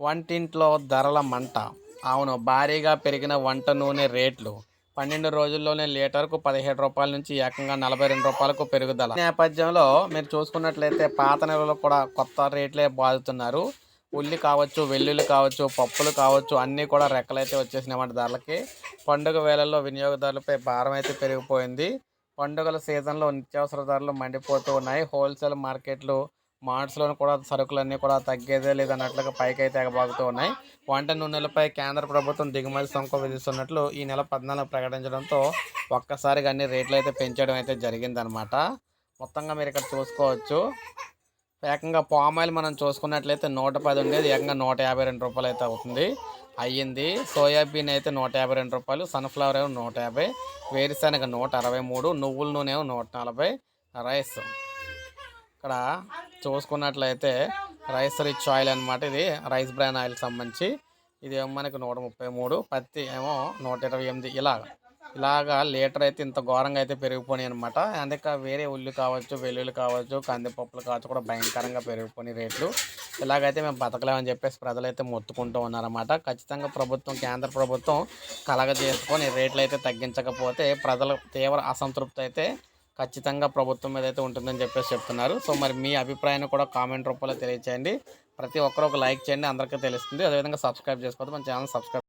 వంటింట్లో ధరల మంట. అవును భారీగా పెరిగిన వంట నూనె రేట్లు. పన్నెండు రోజుల్లోనే లీటర్కు పదిహేడు రూపాయల నుంచి ఏకంగా నలభై రెండు రూపాయలకు పెరుగుదల. నేపథ్యంలో మీరు చూసుకున్నట్లయితే పాత నెలలో కూడా కొత్త రేట్లే బాదుతున్నారు. ఉల్లి కావచ్చు వెల్లుల్లి కావచ్చు పప్పులు కావచ్చు అన్నీ కూడా రెక్కలైతే వచ్చేసినాయి ధరలకి. పండుగ వేళల్లో వినియోగదారులపై భారం అయితే పెరిగిపోయింది. పండుగల సీజన్లో నిత్యావసర ధరలు మండిపోతూ ఉన్నాయి. హోల్సేల్ మార్కెట్లు మార్ట్స్లో కూడా సరుకులన్నీ కూడా తగ్గేదే లేదన్నట్లుగా పైకి అయితే ఎగబాగుతూ ఉన్నాయి. వంట నూనెలపై కేంద్ర ప్రభుత్వం దిగుమతి సుంకం విధిస్తున్నట్లు ఈ నెల పద్నాలుగు ప్రకటించడంతో ఒక్కసారిగా అన్ని రేట్లు అయితే పెంచడం అయితే జరిగిందనమాట మొత్తంగా మీరు ఇక్కడ చూసుకోవచ్చు. ఏకంగా పామ్ ఆయిల్ మనం చూసుకున్నట్లయితే నూట పది ఉండేది. ఏకంగా నూట యాభై రెండు రూపాయలు అయితే అవుతుంది. అయ్యింది. సోయాబీన్ అయితే నూట యాభై రెండు రూపాయలు. సన్ఫ్లవర్ ఏమో నూట యాభై. వేరుశనగ నూట అరవై మూడు. నువ్వుల నూనె ఏమో నూట నలభై. రైస్. ఇక్కడ చూసుకున్నట్లయితే రైస్ రిచ్ ఆయిల్ అనమాట ఇది. రైస్ బ్రాన్ ఆయిల్ సంబంధించి. ఇది ఏమో మనకి నూట ముప్పై మూడు పత్తి ఏమో నూట ఇరవై ఎనిమిది ఇలాగ. ఇలాగా లీటర్ అయితే ఇంత ఘోరంగా అయితే పెరిగిపోయినాయి అనమాట అందుకే వేరే ఉల్లి కావచ్చు వెల్లుల్లి కావచ్చు కందిపప్పులు కావచ్చు కూడా భయంకరంగా పెరిగిపోయినాయి రేట్లు. ఇలాగైతే మేము బతకలేమని చెప్పేసి ప్రజలైతే మొత్తుకుంటూ ఉన్నారన్నమాట. ఖచ్చితంగా ప్రభుత్వం కేంద్ర ప్రభుత్వం కలగజేసుకొని రేట్లు అయితే తగ్గించకపోతే ప్రజల తీవ్ర అసంతృప్తి అయితే ఖచ్చితంగా ప్రభుత్వం మీద అయితే ఉంటుందని చెప్పేసి చెప్తున్నారు. సో మరి మీ అభిప్రాయాన్ని కూడా కామెంట్ రూపంలో తెలియచేయండి. ప్రతి ఒక్కరు ఒక లైక్ చేయండి అందరికీ తెలుస్తుంది. అదేవిధంగా సబ్స్క్రైబ్ చేసుకోవద్దు మన ఛానల్ సబ్స్క్రైబ్